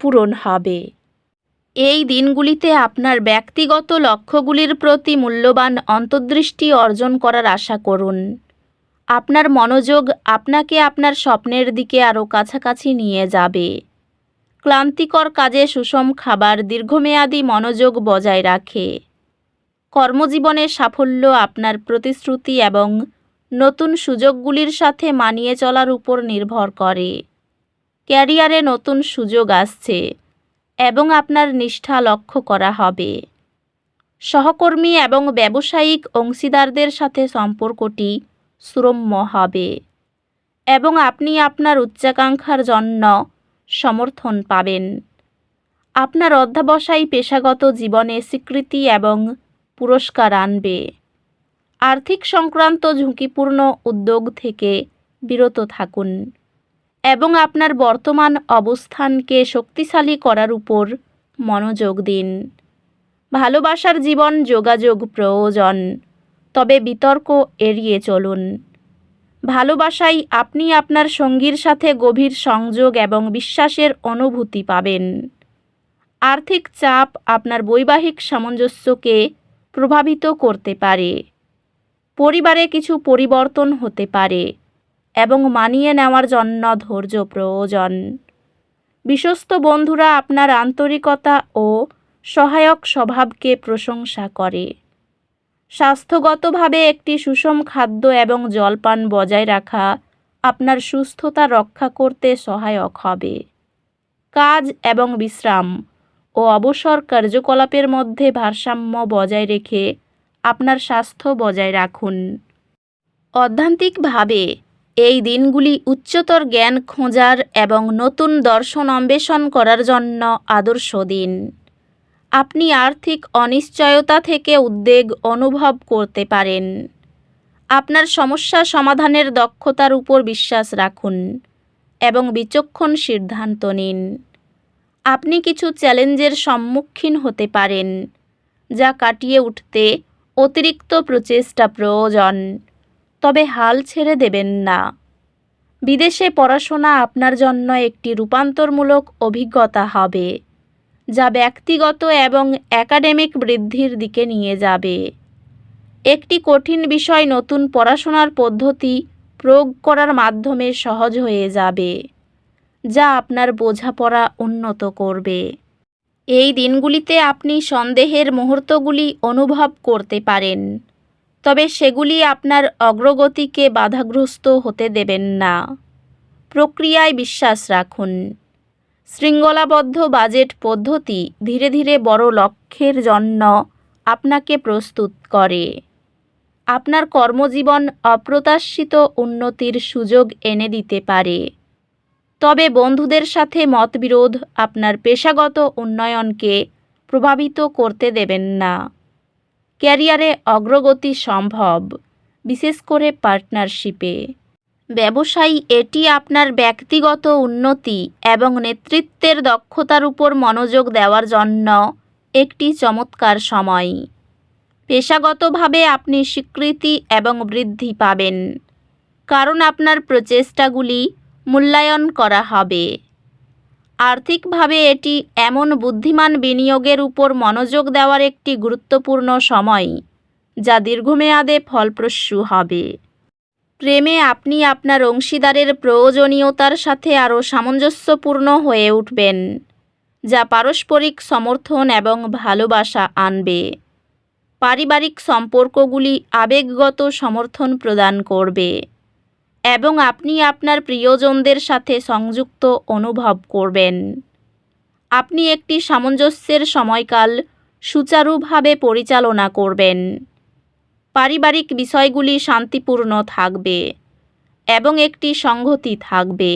পূরণ হবে। এই দিনগুলিতে আপনার ব্যক্তিগত লক্ষ্যগুলির প্রতি মূল্যবান অন্তর্দৃষ্টি অর্জন করার আশা করুন। আপনার মনোযোগ আপনাকে আপনার স্বপ্নের দিকে আরও কাছাকাছি নিয়ে যাবে। ক্লান্তিকর কাজে সুষম খাবার দীর্ঘমেয়াদী মনোযোগ বজায় রাখে। কর্মজীবনে সাফল্য আপনার প্রতিশ্রুতি এবং নতুন সুযোগগুলির সাথে মানিয়ে চলার উপর নির্ভর করে। ক্যারিয়ারে নতুন সুযোগ আসছে এবং আপনার নিষ্ঠা লক্ষ্য করা হবে। সহকর্মী এবং ব্যবসায়িক অংশীদারদের সাথে সম্পর্কটি সুরম্য হবে এবং আপনি আপনার উচ্চাকাঙ্ক্ষার জন্য সমর্থন পাবেন। আপনার অধ্যাবসায়ী পেশাগত জীবনে স্বীকৃতি এবং পুরস্কার আনবে। আর্থিক সংক্রান্ত ঝুঁকিপূর্ণ উদ্যোগ থেকে বিরত থাকুন। এবং আপনার বর্তমান অবস্থানকে শক্তিশালী করার উপর মনোযোগ দিন। ভালোবাসার জীবন যোগাযোগ প্রয়োজন, তবে বিতর্ক এড়িয়ে চলুন। ভালোবাসায় আপনি আপনার সঙ্গীর সাথে গভীর সংযোগ এবং বিশ্বাসের অনুভূতি পাবেন। আর্থিক চাপ আপনার বৈবাহিক সামঞ্জস্যকে প্রভাবিত করতে পারে। পরিবারে কিছু পরিবর্তন হতে পারে। এবং মানিয়ে নেওয়ার জন্য ধৈর্য প্রয়োজন। বিশ্বস্ত বন্ধুরা আপনার আন্তরিকতা ও সহায়ক স্বভাবকে প্রশংসা করে। স্বাস্থ্যগতভাবে একটি সুষম খাদ্য এবং জলপান বজায় রাখা আপনার সুস্থতা রক্ষা করতে সহায়ক হবে। কাজ এবং বিশ্রাম ও অবসর কার্যকলাপের মধ্যে ভারসাম্য বজায় রেখে আপনার স্বাস্থ্য বজায় রাখুন। অধ্যান্তিকভাবে এই দিনগুলি উচ্চতর জ্ঞান খোঁজার এবং নতুন দর্শন অন্বেষণ করার জন্য আদর্শ দিন। আপনি আর্থিক অনিশ্চয়তা থেকে উদ্বেগ অনুভব করতে পারেন। আপনার সমস্যা সমাধানের দক্ষতার উপর বিশ্বাস রাখুন এবং বিচক্ষণ সিদ্ধান্ত নিন। আপনি কিছু চ্যালেঞ্জের সম্মুখীন হতে পারেন, যা কাটিয়ে উঠতে অতিরিক্ত প্রচেষ্টা প্রয়োজন। তবে হাল ছেড়ে দেবেন না। বিদেশে পড়াশোনা আপনার জন্য একটি রূপান্তরমূলক অভিজ্ঞতা হবে, যা ব্যক্তিগত এবং একাডেমিক বৃদ্ধির দিকে নিয়ে যাবে। একটি কঠিন বিষয় নতুন পড়াশোনার পদ্ধতি প্রয়োগ করার মাধ্যমে সহজ হয়ে যাবে, যা আপনার বোঝাপড়া উন্নত করবে। এই দিনগুলিতে আপনি সন্দেহের মুহূর্তগুলি অনুভব করতে পারেন। তবে সেগুলি আপনার অগ্রগতিকে বাধাগ্রস্ত হতে দেবেন না। প্রক্রিয়ায় বিশ্বাস রাখুন। শৃঙ্খলাবদ্ধ বাজেট পদ্ধতি ধীরে ধীরে বড় লক্ষ্যের জন্য আপনাকে প্রস্তুত করে। আপনার কর্মজীবন অপ্রত্যাশিত উন্নতির সুযোগ এনে দিতে পারে। তবে বন্ধুদের সাথে মতবিরোধ আপনার পেশাগত উন্নয়নকে প্রভাবিত করতে দেবেন না। ক্যারিয়ারে অগ্রগতি সম্ভব, বিশেষ করে পার্টনারশিপে। ব্যবসায়ী, এটি আপনার ব্যক্তিগত উন্নতি এবং নেতৃত্বের দক্ষতার উপর মনোযোগ দেওয়ার জন্য একটি চমৎকার সময়। পেশাগতভাবে আপনি স্বীকৃতি এবং বৃদ্ধি পাবেন, কারণ আপনার প্রচেষ্টাগুলি মূল্যায়ন করা হবে। আর্থিকভাবে এটি এমন বুদ্ধিমান বিনিয়োগের উপর মনোযোগ দেওয়ার একটি গুরুত্বপূর্ণ সময়, যা দীর্ঘমেয়াদে ফলপ্রসূ হবে। প্রেমে আপনি আপনার অংশীদারের প্রয়োজনীয়তার সাথে আরও সামঞ্জস্যপূর্ণ হয়ে উঠবেন, যা পারস্পরিক সমর্থন এবং ভালোবাসা আনবে। পারিবারিক সম্পর্কগুলি আবেগগত সমর্থন প্রদান করবে। এবং আপনি আপনার প্রিয়জনদের সাথে সংযুক্ত অনুভব করবেন। আপনি একটি সামঞ্জস্যের সময়কাল সুচারুভাবে পরিচালনা করবেন। পারিবারিক বিষয়গুলি শান্তিপূর্ণ থাকবে এবং একটি সংহতি থাকবে।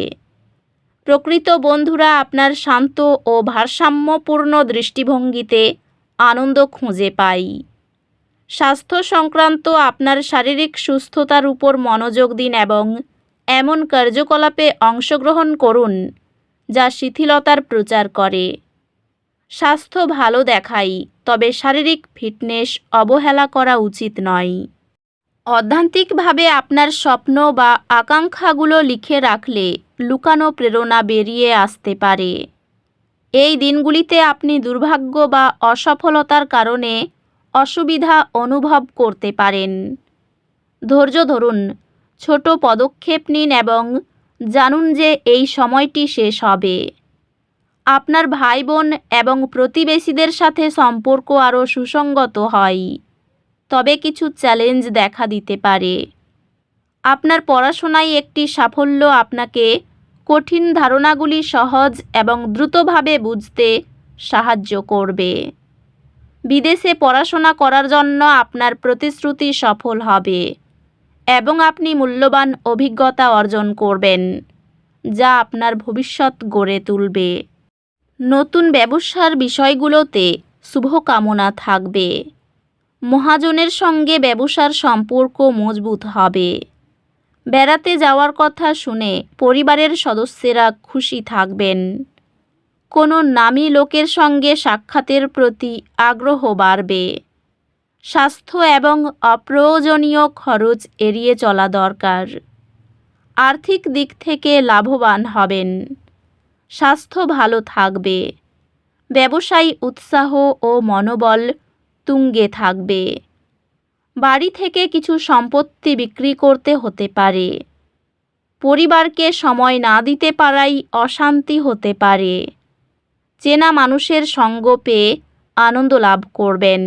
প্রকৃত বন্ধুরা আপনার শান্ত ও ভারসাম্যপূর্ণ দৃষ্টিভঙ্গিতে আনন্দ খুঁজে পাই। স্বাস্থ্য সংক্রান্ত আপনার শারীরিক সুস্থতার উপর মনোযোগ দিন এবং এমন কার্যকলাপে অংশগ্রহণ করুন, যা শিথিলতার প্রচার করে। স্বাস্থ্য ভালো দেখাই, তবে শারীরিক ফিটনেস অবহেলা করা উচিত নয়। অধ্যান্তিকভাবে আপনার স্বপ্ন বা আকাঙ্ক্ষাগুলো লিখে রাখলে লুকানো প্রেরণা বেরিয়ে আসতে পারে। এই দিনগুলিতে আপনি দুর্ভাগ্য বা অসফলতার কারণে অসুবিধা অনুভব করতে পারেন। ধৈর্য ধরুন, ছোট পদক্ষেপ নিন এবং জানুন যে এই সময়টি শেষ হবে। আপনার ভাই বোন এবং প্রতিবেশীদের সাথে সম্পর্ক আরও সুসংগত হয়, তবে কিছু চ্যালেঞ্জ দেখা দিতে পারে। আপনার পড়াশোনায় একটি সাফল্য আপনাকে কঠিন ধারণাগুলি সহজ এবং দ্রুতভাবে বুঝতে সাহায্য করবে। বিদেশে পড়াশোনা করার জন্য আপনার প্রতিশ্রুতি সফল হবে এবং আপনি মূল্যবান অভিজ্ঞতা অর্জন করবেন, যা আপনার ভবিষ্যৎ গড়ে তুলবে। নতুন ব্যবসার বিষয়গুলোতে শুভকামনা থাকবে। মহাজনের সঙ্গে ব্যবসার সম্পর্ক মজবুত হবে। বেড়াতে যাওয়ার কথা শুনে পরিবারের সদস্যেরা খুশি থাকবেন। কোনো নামী লোকের সঙ্গে সাক্ষাতের প্রতি আগ্রহ বাড়বে। স্বাস্থ্য এবং অপ্রয়োজনীয় খরচ এড়িয়ে চলা দরকার। আর্থিক দিক থেকে লাভবান হবেন। স্বাস্থ্য ভালো থাকবে। ব্যবসায়ী উৎসাহ ও মনোবল তুঙ্গে থাকবে। বাড়ি থেকে কিছু সম্পত্তি বিক্রি করতে হতে পারে। পরিবারকে সময় না দিতে পারাই অশান্তি হতে পারে। চেনা মানুষের সঙ্গ পেয়ে আনন্দ লাভ করবেন।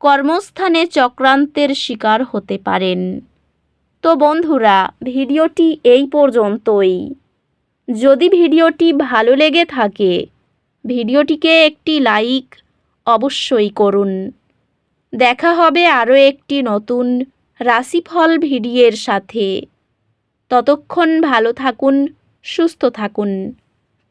কর্মস্থানে চক্রান্তের শিকার হতে পারেন। তো বন্ধুরা, ভিডিওটি এই পর্যন্তই। যদি ভিডিওটি ভালো লেগে থাকে, ভিডিওটিকে একটি লাইক অবশ্যই করুন। দেখা হবে আরও একটি নতুন রাশিফল ভিডিওর সাথে। ততক্ষণ ভালো থাকুন, সুস্থ থাকুন।